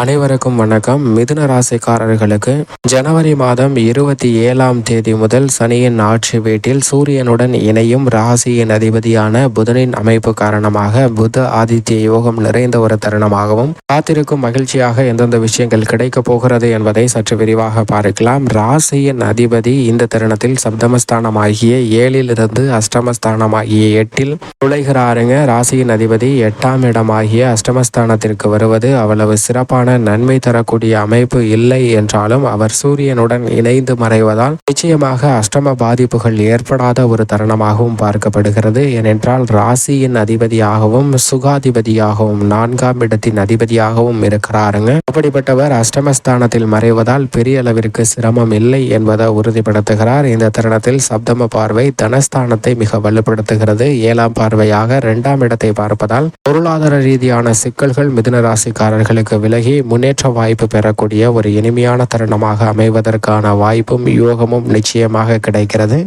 அனைவருக்கும் வணக்கம். மிதுன ராசிக்காரர்களுக்கு ஜனவரி மாதம் இருபத்தி ஏழாம் தேதி முதல் சனியின் ஆட்சி வீட்டில் சூரியனுடன் இணையும் ராசியின் அதிபதியான புதனின் அமைப்பு காரணமாக புத ஆதித்ய யோகம் நிறைந்த ஒரு தருணமாகவும் காத்திருக்கும் மகிழ்ச்சியாக எந்தெந்த விஷயங்கள் கிடைக்கப் போகிறது என்பதை சற்று விரிவாக பார்க்கலாம். ராசியின் அதிபதி இந்த தருணத்தில் சப்தமஸ்தானமாகிய ஏழிலிருந்து அஷ்டமஸ்தானமாகிய எட்டில் நுழைகிறாருங்க. ராசியின் அதிபதி எட்டாம் இடமாகிய அஷ்டமஸ்தானத்திற்கு வருவது அவ்வளவு சிறப்பான நன்மை தரக்கூடிய அமைப்பு இல்லை என்றாலும் அவர் சூரியனுடன் இணைந்து மறைவதால் நிச்சயமாக அஷ்டம பாதிப்புகள் ஏற்படாத ஒரு தருணமாகவும் பார்க்கப்படுகிறது. ஏனென்றால் ராசியின் அதிபதியாகவும் சுகாதிபதியாகவும் நான்காம் இடத்தின் அதிபதியாகவும் இருக்கிறாருங்க. அப்படிப்பட்டவர் அஷ்டமஸ்தானத்தில் மறைவதால் பெரிய அளவிற்கு சிரமம் இல்லை என்பதை உறுதிப்படுத்துகிறார். இந்த தருணத்தில் சப்தம பார்வை தனஸ்தானத்தை மிக வலுப்படுத்துகிறது. ஏழாம் பார்வையாக இரண்டாம் இடத்தை பார்ப்பதால் பொருளாதார ரீதியான சிக்கல்கள் மிதுன ராசிக்காரர்களுக்கு விலகி முன்னேற்ற வாய்ப்பு பெறக்கூடிய ஒரு இனிமையான தருணமாக அமைவதற்கான வாய்ப்பும் யோகமும் நிச்சயமாக கிடைக்கிறது.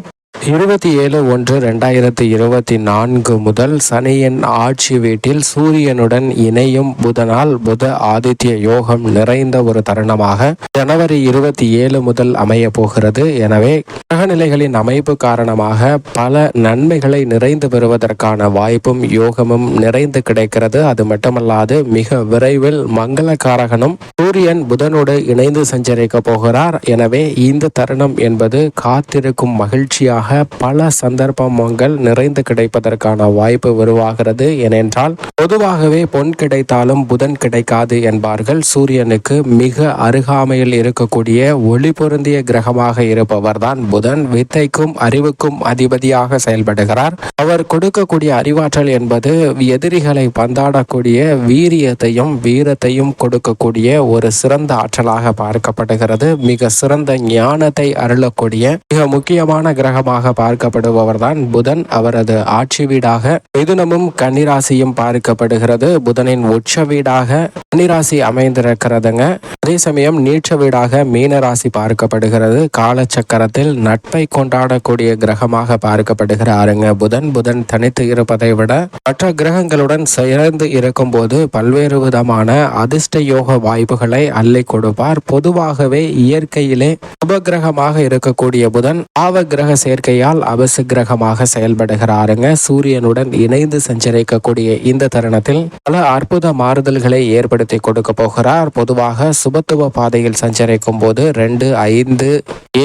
இருபத்தி ஏழு ஒன்று ரெண்டாயிரத்தி இருபத்தி நான்கு முதல் சனியின் ஆட்சி வீட்டில் சூரியனுடன் இணையும் புதனால் புத ஆதித்ய யோகம் நிறைந்த ஒரு தருணமாக ஜனவரி இருபத்தி ஏழு முதல் அமைய போகிறது. எனவே கிரகநிலைகளின் அமைப்பு காரணமாக பல நன்மைகளை நிறைந்து பெறுவதற்கான வாய்ப்பும் யோகமும் நிறைந்து கிடைக்கிறது. அது மட்டுமல்லாது மிக விரைவில் மங்களக்காரகனும் சூரியன் புதனோடு இணைந்து சஞ்சரிக்க போகிறார். எனவே இந்த தருணம் என்பது காத்திருக்கும் மகிழ்ச்சியாக பல சந்தர்ப்பங்கள் நிறைந்து கிடைப்பதற்கான வாய்ப்பு உருவாகிறது. ஏனென்றால் பொதுவாகவே பொன் கிடைத்தாலும் புதன் கிடைக்காது என்பார்கள். சூரியனுக்கு மிக அருகாமையில் இருக்கக்கூடிய ஒளி பொருந்திய கிரகமாக இருப்பவர்தான் புதன். வித்தைக்கும் அறிவுக்கும் அதிபதியாக செயல்படுகிறார். அவர் கொடுக்கக்கூடிய அறிவாற்றல் என்பது எதிரிகளை பந்தாடக்கூடிய வீரியத்தையும் வீரத்தையும் கொடுக்கக்கூடிய ஒரு சிறந்த ஆற்றலாக பார்க்கப்படுகிறது. மிக சிறந்த ஞானத்தை அருளக்கூடிய மிக முக்கியமான கிரகமாக கிரகமாக பார்க்கப்படுபவர் தான் புதன். அவரது ஆட்சி வீடாக மிதுனமும் கன்னிராசியும் பார்க்கப்படுகிறது. புதனின் உச்ச வீடாக கன்னிராசி அமைந்திருக்கிறதுங்க. அதே சமயம் நீட்ச வீடாக மீனராசி பார்க்கப்படுகிறது. காலச்சக்கரத்தில் நட்பை கொண்டாடக்கூடிய கிரகமாக பார்க்கப்படுகிறாருங்க. புதன் புதன் தனித்து இருப்பதை விட மற்ற கிரகங்களுடன் சேர்ந்து இருக்கும் போது பல்வேறு விதமான அதிர்ஷ்ட யோக வாய்ப்புகளை அள்ளி கொடுப்பார். பொதுவாகவே இயற்கையிலே உபகிரகமாக இருக்கக்கூடிய புதன் பாவ கிரக சேர்க்கை சேர்க்கையால் அபசு கிரகமாக செயல்படுகிறாருங்க. சூரியனுடன் இணைந்து சஞ்சரிக்கக்கூடிய இந்த தருணத்தில் பல அற்புத மாறுதல்களை ஏற்படுத்தி கொடுக்க போகிறார். பொதுவாக சுபத்துவ பாதையில் சஞ்சரிக்கும் போது ரெண்டு ஐந்து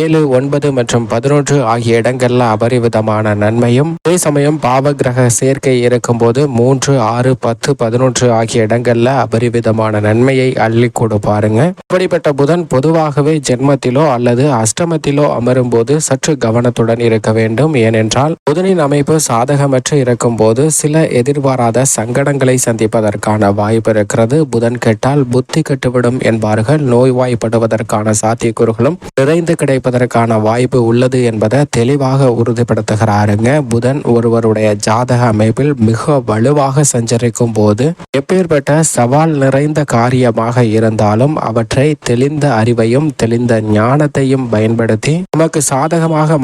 ஏழு ஒன்பது மற்றும் பதினொன்று ஆகிய இடங்கள்ல அபரிவிதமான நன்மையும் அதே சமயம் பாவ கிரக சேர்க்கை இருக்கும்போது மூன்று ஆறு பத்து பதினொன்று ஆகிய இடங்கள்ல அபரிவிதமான நன்மையை அள்ளி கொடுப்பாருங்க. இப்படிப்பட்ட புதன் பொதுவாகவே ஜென்மத்திலோ அல்லது அஷ்டமத்திலோ அமரும் போது சற்று கவனத்துடன் இருக்க வேண்டும். ஏனென்றால் புதனின் அமைப்பு சாதகமற்று இருக்கும்போது சில எதிர்பாராத சங்கடங்களை சந்திப்பதற்கான வாய்ப்பு இருக்கிறது. புதன் கெட்டால் புத்தி கெட்டுவிடும் என்பார்கள். நோய்வாய்ப்படுவதற்கான சாத்தியக்கூறுகளும் நிறைந்து கிடைப்பதற்கான வாய்ப்பு உள்ளது என்பதை தெளிவாக உறுதிப்படுத்துகிறாருங்க. புதன் ஒருவருடைய ஜாதக அமைப்பில் மிக வலுவாக சஞ்சரிக்கும் போது எப்பேற்பட்ட சவால் நிறைந்த காரியமாக இருந்தாலும் அவற்றை தெளிந்த அறிவையும் தெளிந்த ஞானத்தையும் பயன்படுத்தி நமக்கு சாதகமாக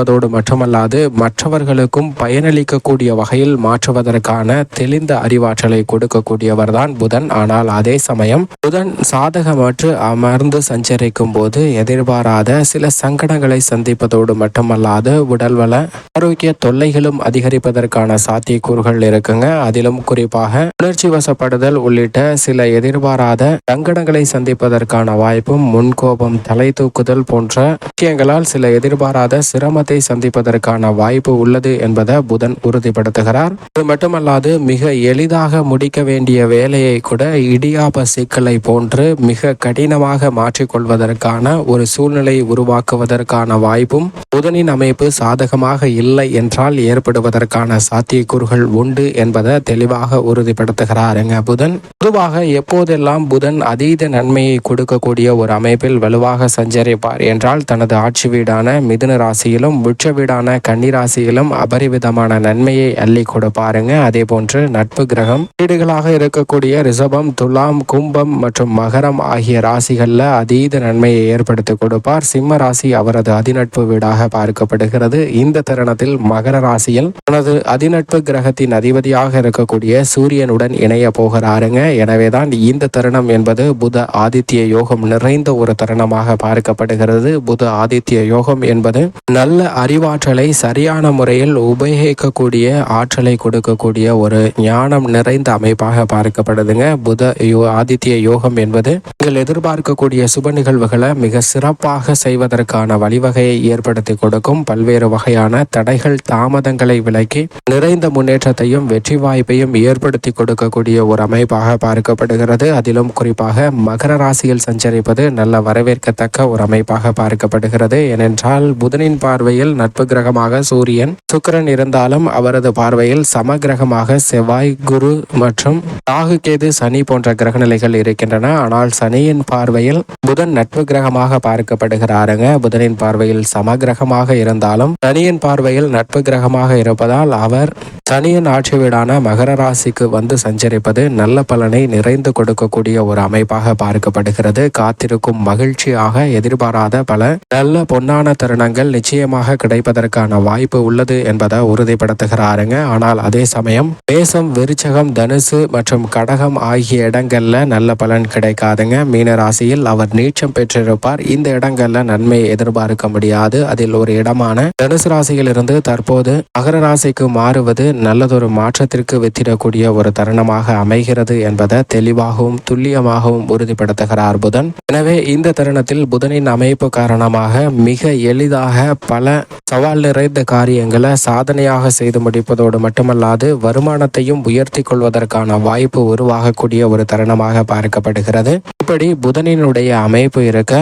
மாற்றிக்கொள்வதோடு மட்டுமல்லாது மற்றவர்களுக்கும் பயனளிக்கக்கூடிய வகையில் மாற்றுவதற்கான தெளிந்த அறிவாற்றலை கொடுக்கக்கூடியவர் தான் புதன். ஆனால் அதே சமயம் புதன் சாதகமற்று அமர்ந்து சஞ்சரிக்கும் போது எதிர்பாராத சில சங்கடங்களை சந்திப்பதோடு மட்டுமல்லாது உடல்வள ஆரோக்கிய தொல்லைகளும் அதிகரிப்பதற்கான சாத்தியக்கூறுகள் இருக்குங்க. அதிலும் குறிப்பாக உணர்ச்சி வசப்படுதல் உள்ளிட்ட சில எதிர்பாராத சங்கடங்களை சந்திப்பதற்கான வாய்ப்பும் முன்கோபம் தலை தூக்குதல் போன்ற விஷயங்களால் சில எதிர்பாராத சிரமத்தை சந்திப்பதற்கான வாய்ப்பு உள்ளது என்பதை புதன் உறுதிப்படுத்துகிறார். அது மட்டுமல்லாது மிக எளிதாக முடிக்க வேண்டிய வேலையை கூட இடியாப சிக்கலை போன்று மிக கடினமாக மாற்றிக்கொள்வதற்கான ஒரு சூழ்நிலை உருவாக்குவதற்கான வாய்ப்பும் புதனின் அமைப்பு சாதகமாக இல்லை என்றால் ஏற்படுவதற்கான சாத்தியக்கூறுகள் உண்டு என்பதை தெளிவாக உறுதிப்படுத்துகிறாருங்க புதன். பொதுவாக எப்போதெல்லாம் புதன் அதீத நன்மையை கொடுக்கக்கூடிய ஒரு அமைப்பில் வலுவாக சஞ்சரிப்பார் என்றால் தனது ஆட்சி வீடான மிதுன ராசியிலும் உச்ச வீடான கன்னிராசியிலும் அபரிவிதமான நன்மையை அள்ளி கொடுப்பாருங்க அதே போன்று நட்பு கிரகம் வீடுகளாக இருக்கக்கூடிய ரிஷபம் துலாம் கும்பம் மற்றும் மகரம் ஆகிய ராசிகளில் அதீத நன்மையை ஏற்படுத்தி கொடுப்பார். சிம்ம ராசி அவரது அதிநட்பு வீடாக பார்க்கப்படுகிறது. இந்த தருணத்தில் மகர ராசியில் தனது அதிநட்பு கிரகத்தின் அதிபதியாக இருக்கக்கூடிய சூரியனுடன் இணைய போகிறாருங்க. எனவேதான் இந்த தருணம் என்பது புத ஆதித்ய யோகம் நிறைந்த ஒரு தருணமாக பார்க்கப்படுகிறது. புத ஆதித்ய யோகம் என்பது நல்ல அறிவாற்றலை சரியான முறையில் உபயோகிக்கக்கூடிய ஆற்றலை கொடுக்கக்கூடிய ஒரு ஞானம் நிறைந்த அமைப்பாக பார்க்கப்படுதுங்க. புத யோ- ஆதித்ய யோகம் என்பது நீங்கள் எதிர்பார்க்கக்கூடிய சுப நிகழ்வுகளை மிக சிறப்பாக செய்வதற்கான வழிவகையை ஏற்படுத்தி கொடுக்கும். பல்வேறு வகையான தடைகள் தாமதங்களை விலக்கி நிறைந்த முன்னேற்றத்தையும் வெற்றி வாய்ப்பையும் ஏற்படுத்தி கொடுக்கக்கூடிய ஒரு அமைப்பாக பார்க்கப்படுகிறது. அதிலும் குறிப்பாக மகர ராசியில் சஞ்சரிப்பது நல்ல வரவேற்கத்தக்க ஒரு அமைப்பாக பார்க்கப்படுகிறது. ஏனென்றால் புதனின் பார்வையில் நட்பு கிரகமாக சூரியன் சுக்கிரன் இருந்தாலும் அவரது பார்வையில் சம கிரகமாக செவ்வாய் குரு மற்றும் ராகு கேது சனி போன்ற கிரகநிலைகள் இருக்கின்றன. ஆனால் சனியின் பார்வையில் புதன் நட்பு கிரகமாக பார்க்கப்படுகிறாருங்க. புதனின் பார்வையில் சம கிரகமாக இருந்தாலும் சனியின் பார்வையில் நட்பு கிரகமாக இருப்பதால் அவர் சனியின் ஆட்சி வீடான மகர ராசிக்கு வந்து சஞ்சரிப்பது நல்ல பலனை நிறைந்து கொடுக்கக்கூடிய ஒரு அமைப்பாக பார்க்கப்படுகிறது. காத்திருக்கும் மகிழ்ச்சியாக எதிர்பாராத பல நல்ல பொன்னான தருணங்கள் நிச்சயமாக கிடைப்பதற்கான வாய்ப்பு உள்ளது என்பதை உறுதிப்படுத்துகிறாருங்க. ஆனால் அதே சமயம் மேசம் விருச்சகம் தனுசு மற்றும் கடகம் ஆகிய இடங்கள்ல நல்ல பலன் கிடைக்காதுங்க. மீன ராசியில் அவர் நீச்சம் பெற்றிருப்பார். இந்த இடங்கள்ல நன்மை எதிர்பார்க்க முடியாது. அதில் ஒரு இடமான தனுசு ராசியிலிருந்து தற்போது மகர ராசிக்கு மாறுவது நல்லதொரு மாற்றத்திற்கு வித்திடக்கூடிய ஒரு தருணமாக அமைகிறது என்பதை தெளிவாகவும் துல்லியமாகவும் உறுதிப்படுத்துகிறார் புதன். எனவே இந்த தருணத்தில் புதனின் அமைப்பு காரணமாக மிக எளிதாக பல சவால் நிறைந்த காரியங்களை சாதனையாக செய்து முடிப்பதோடு மட்டுமல்லாது வருமானத்தையும் உயர்த்தி கொள்வதற்கான வாய்ப்பு உருவாகக்கூடிய ஒரு தருணமாக பார்க்கப்படுகிறது. இப்படி புதனினுடைய அமைப்பு இருக்க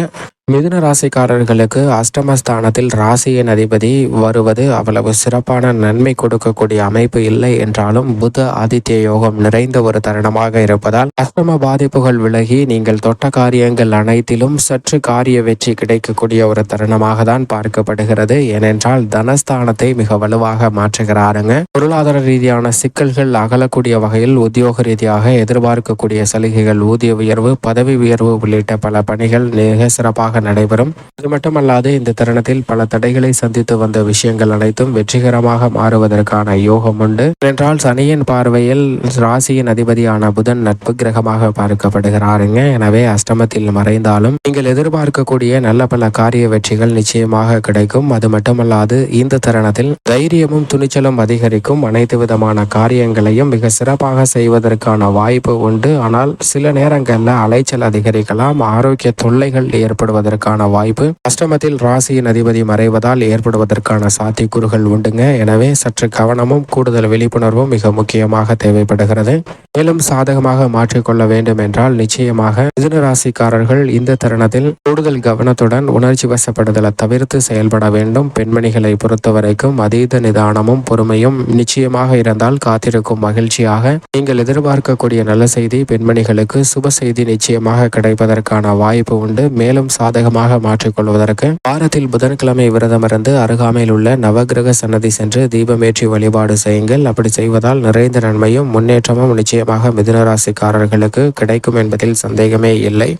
மிதுன ராசிக்காரர்களுக்கு அஷ்டமஸ்தானத்தில் ராசியின் அதிபதி வருவது அவ்வளவு சிறப்பான நன்மை கொடுக்கக்கூடிய அமைப்பு இல்லை என்றாலும் புத ஆதித்ய யோகம் நிறைந்த ஒரு தருணமாக இருப்பதால் அஷ்டம பாதிப்புகள் விலகி நீங்கள் தொட்ட காரியங்கள் அனைத்திலும் சற்று காரிய வெற்றி கிடைக்கக்கூடிய ஒரு தருணமாக தான் பார்க்கப்படுகிறது. ஏனென்றால் தனஸ்தானத்தை மிக வலுவாக மாற்றுகிறாருங்க. பொருளாதார ரீதியான சிக்கல்கள் அகலக்கூடிய வகையில் உத்தியோக ரீதியாக எதிர்பார்க்கக்கூடிய சலுகைகள் ஊதிய உயர்வு பதவி உயர்வு உள்ளிட்ட பல பணிகள் மிக சிறப்பாக நடைபெறும். அது மட்டுமல்லாது இந்த தருணத்தில் பல தடைகளை சந்தித்து வந்த விஷயங்கள் அனைத்தும் வெற்றிகரமாக மாறுவதற்கான யோகம் உண்டு. என்றால் சனியின் பார்வையில் ராசியின் அதிபதியான புதன் நட்பு கிரகமாக பார்க்கப்படுகிறாருங்க எனவே அஷ்டமத்தில் மறைந்தாலும் நீங்கள் எதிர்பார்க்கக்கூடிய நல்ல பல காரிய வெற்றிகள் நிச்சயமாக கிடைக்கும். அது மட்டுமல்லாது இந்த தருணத்தில் தைரியமும் துணிச்சலும் அதிகரிக்கும். அனைத்து விதமான காரியங்களையும் மிக சிறப்பாக செய்வதற்கான வாய்ப்பு உண்டு. ஆனால் சில நேரங்களில் அலைச்சல் அதிகரிக்கலாம். ஆரோக்கிய தொல்லைகள் ஏற்படுவதற்கான வாய்ப்பு. அஷ்டமத்தில் ராசியின் அதிபதி மறைவதால் ஏற்படுவதற்கான சாத்தியக்கூறுகள் உண்டுங்க. எனவே சற்று கவனமும் கூடுதல் விழிப்புணர்வும் மிக முக்கியமாக தேவைப்படுகிறது. மேலும் சாதகமாக மாற்றிக்கொள்ள வேண்டும் என்றால் நிச்சயமாக மிதுன ராசிக்காரர்கள் இந்த தருணத்தில் கூடுதல் கவனத்துடன் உணர்ச்சி வசப்படுதலை தவிர்த்து செயல்பட வேண்டும். பெண்மணிகளை பொறுத்த வரைக்கும் அதீத நிதானமும் பொறுமையும் நிச்சயமாக இருந்தால் காத்திருக்கும் மகிழ்ச்சியாக நீங்கள் எதிர்பார்க்கக்கூடிய நல்ல செய்தி பெண்மணிகளுக்கு சுப செய்தி நிச்சயமாக கிடைப்பதற்கான வாய்ப்பு உண்டு. மேலும் சாதகமாக மாற்றிக்கொள்வதற்கு வாரத்தில் புதன்கிழமை விரதமிருந்து அருகாமையில் உள்ள நவகிரக சன்னதி சென்று தீபமேற்றி வழிபாடு செய்யுங்கள். அப்படி செய்வதால் நிறைந்த நன்மையும் முன்னேற்றமும் நிச்சயமாக மிதுனராசிக்காரர்களுக்கு கிடைக்கும் என்பதில் சந்தேகமே இல்லை.